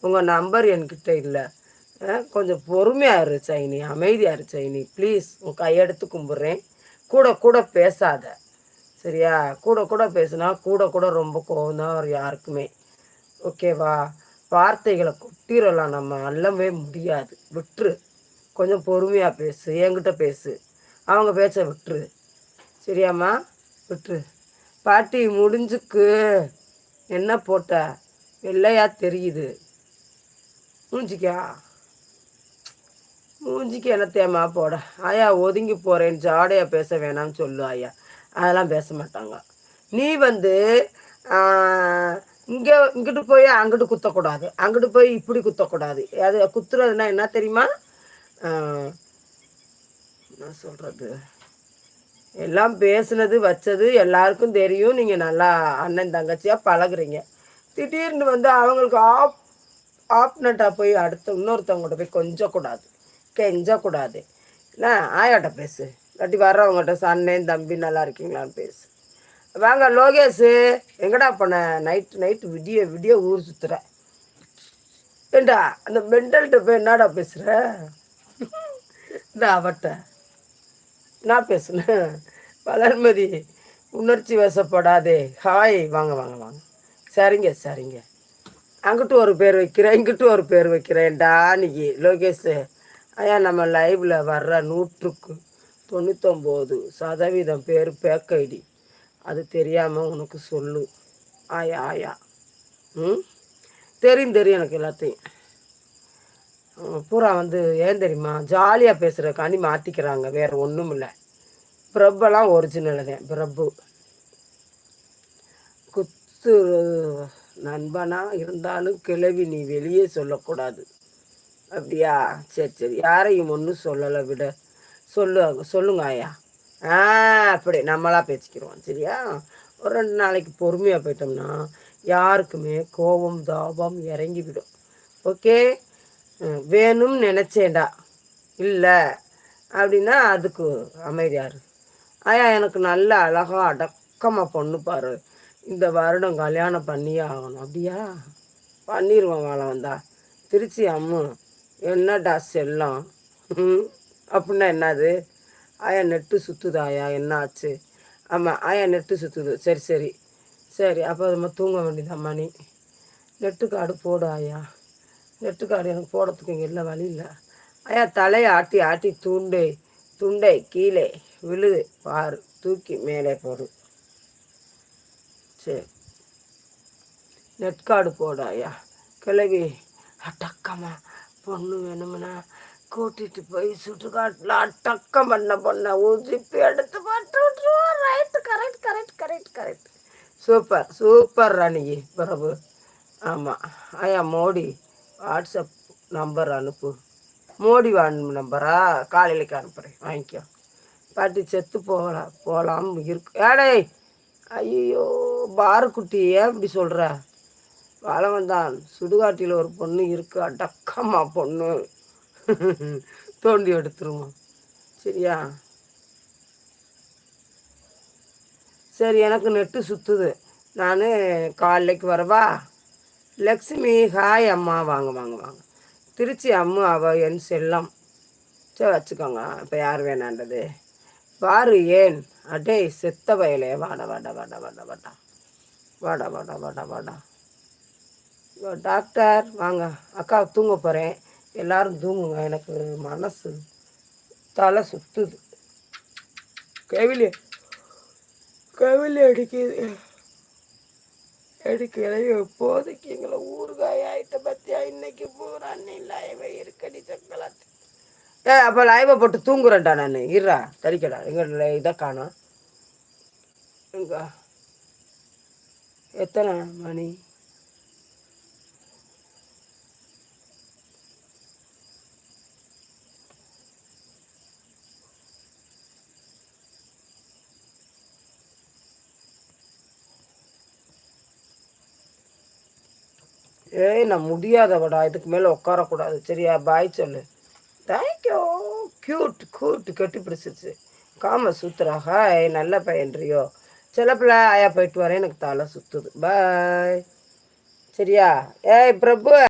உங்கள் நம்பர் என்கிட்ட இல்லை. கொஞ்சம் பொறுமையாக இரு சைனி. அமைதியாக இரு சைனி. ப்ளீஸ் உன் கையெடுத்து கும்பிட்றேன். கூட கூட பேசாத. சரியா? கூட கூட பேசுனா கூட கூட ரொம்ப கோவம் தான் வரும் யாருக்குமே. ஓகேவா வார்த்தைகளை கொட்டிடலாம் நம்ம. அல்லவே முடியாது. விட்டுரு. கொஞ்சம் பொறுமையாக பேசு. என்கிட்ட பேசு. அவங்க பேச்ச விட்டுரு. சரியாம்மா? விட்டுரு. பாட்டி முடிஞ்சுக்கு. என்ன போட்ட? வெள்ளையாக தெரியுது. மூஞ்சிக்கா? மூஞ்சிக்கு என்ன தேமா போட? ஆயா ஒதுங்கி போகிறேன் ஜாடையாக பேச வேணாம்னு சொல்லு ஐயா அதெல்லாம் பேச மாட்டாங்க. நீ வந்து இங்கே இங்கிட்டு போய் அங்கிட்டு குத்தக்கூடாது. அங்கிட்டு போய் இப்படி குத்தக்கூடாது. அது குத்துறதுனா என்ன தெரியுமா? என்ன சொல்கிறது எல்லாம் பேசுனது வச்சது எல்லாருக்கும் தெரியும். நீங்கள் நல்லா அண்ணன் தங்கச்சியாக பழகுறீங்க. திடீர்னு வந்து அவங்களுக்கு ஆப் ஆப்னட்டாக போய் அடுத்த இன்னொருத்தவங்கள்ட்ட போய் கொஞ்சக்கூடாது. கெஞ்சக்கூடாது. என்ன ஆயாட்ட பேசு. இல்லாட்டி வர்றவங்கள்ட்ட அண்ணன் தம்பி நல்லா இருக்கீங்களான்னு பேசு. வாங்க லோகேஷு எங்கடா பண்ண நைட்டு நைட்டு விடிய விடிய ஊர் சுற்றுற ஏண்டா அந்த மென்டல்கிட்ட போய் என்னடா பேசுகிற இந்த அவட்ட. நான் பேசுனேன் வளர்மதி உணர்ச்சி வசப்படாதே. ஹாய் வாங்க வாங்க வாங்க. சரிங்க சரிங்க. அங்கிட்டு ஒரு பேர் வைக்கிறேன் இங்கிட்டு ஒரு பேர் வைக்கிறேன்டா இன்னைக்கு லோகேஷ் ஐயா நம்ம லைவில் வர்ற நூற்றுக்கு தொண்ணூத்தொம்போது சதவீதம் பேர் பேக் ஐடி அது தெரியாமல் உனக்கு சொல்லு. ஆயா ஆயா. ம்? தெரியும் தெரியும் எனக்கு எல்லாத்தையும். பூரா வந்து ஏன் தெரியுமா? ஜாலியாக பேசுகிற காணி மாற்றிக்கிறாங்க வேறு ஒன்றும் இல்லை. பிரபெல்லாம் ஒரிஜினல் தான் பிரபு. குத்து நண்பனாக இருந்தாலும் கிளவி நீ வெளியே சொல்லக்கூடாது. அப்படியா? சரி சரி. யாரையும் ஒன்றும் சொல்லலை விட. சொல்லு சொல்லுங்க ஐயா ஆ அப்படி. நம்மளாக பேசிக்கிறோம் சரியா? ஒரு ரெண்டு நாளைக்கு பொறுமையாக போயிட்டோம்னா யாருக்குமே கோபம் தாபம் இறங்கிவிடும். ஓகே? வேணும்னு நினச்சேண்டா இல்லை. அப்படின்னா அதுக்கு அமைதியாரு ஆயா எனக்கு நல்ல அழகாக அடக்கமாக பொண்ணு பாரு. இந்த வருடம் கல்யாணம் பண்ணியே ஆகணும். அப்படியா? பண்ணிடுவோம் வாழை வந்தா திருச்சி அம்மு என்னடா செல்லம் அப்படின்னா என்னது? ஆயா நெட்டு சுற்றுது ஆயா? என்ன ஆச்சு? ஆமாம் ஆயா நெட்டு சுற்றுது சரி சரி. சரி அப்போ நம்ம தூங்க வேண்டியதாம்மா நீ நெட்டு காடு போடு ஆயா. நெட்டு காடு எனக்கு போடுறதுக்கு இங்கே இல்லை வழி இல்லை. ஐயா தலையை ஆட்டி ஆட்டி துண்டை துண்டை கீழே விழு பாரு தூக்கி மேலே போடு. சரி நெட் கார்டு ஐயா கிளவி அட்டக்கம்மா பொண்ணு வேணும்னா கூட்டிட்டு போய் சுட்டுக்காட்டில் அட்டக்கம் பண்ண பொண்ணை ஊதிப்பு எடுத்து பட்டு விட்டுருவோம் right correct correct correct correct super super Rani Prabhu. ஆமாம் ஐயா மோடி வாட்ஸ்அப் நம்பர் அனுப்பு. மோடி வான் நம்பரா காலையிலக்கு அனுப்புகிறேன் வாங்கிக்கோ. பாட்டி செத்து போகலாம் போகலாம் இருக்கு. ஏடே ஐயோ பாரக்குட்டி ஏன் இப்படி சொல்கிற வளவந்தான் சுடுகாட்டில் ஒரு பொண்ணு இருக்கு அடக்கம்மா பொண்ணு. தோண்டி எடுத்துருவோம் சரியா? சரி எனக்கு நெட்டு சுற்றுது நான் காலைக்கு வரவா? லக்ஷ்மி ஹாய் அம்மா வாங்க வாங்க வாங்க. திருச்சி அம்மு அவ என் செல்லம். சரி வச்சுக்கோங்க இப்போ யார் வேணான்றது. பாரு ஏன்? அடே செத்த வயலே வாட வாட வாட வாட வாடா. வாடா வாடா வாடா வாடா. டாக்டர் வாங்க. அக்கா தூங்க போகிறேன் எல்லோரும் தூங்குங்க. எனக்கு மனசு தலை சுற்றுது கவிலி கவிலி அடிக்குது. எடுக்கலை இப்போதைக்கு எங்களை ஊறுகாய் ஆகிட்ட பற்றியா இன்னைக்கு பூரா நீ லைவை இருக்கடி சக்கலாத்து ஏ அப்போ லைவை போட்டு தூங்குறேன்டா நான். இருறா தறிக்கடா எங்கள் இதை காணும். எங்கள் எத்தனை மணி? ஏய் நான் முடியாதவடா இதுக்கு மேலே உட்காரக்கூடாது. சரியா பாய் சொல்லு. தேங்க்யூ க்யூட் கூட்டு கட்டி பிடிச்சிச்சு காம சூத்ரா ஹாய் நல்ல பையன்றியோ. சில பிள்ளை ஆயா போயிட்டு வரேன் எனக்கு தலை சுற்றுது பாய் சரியா? ஏய் பிரபு.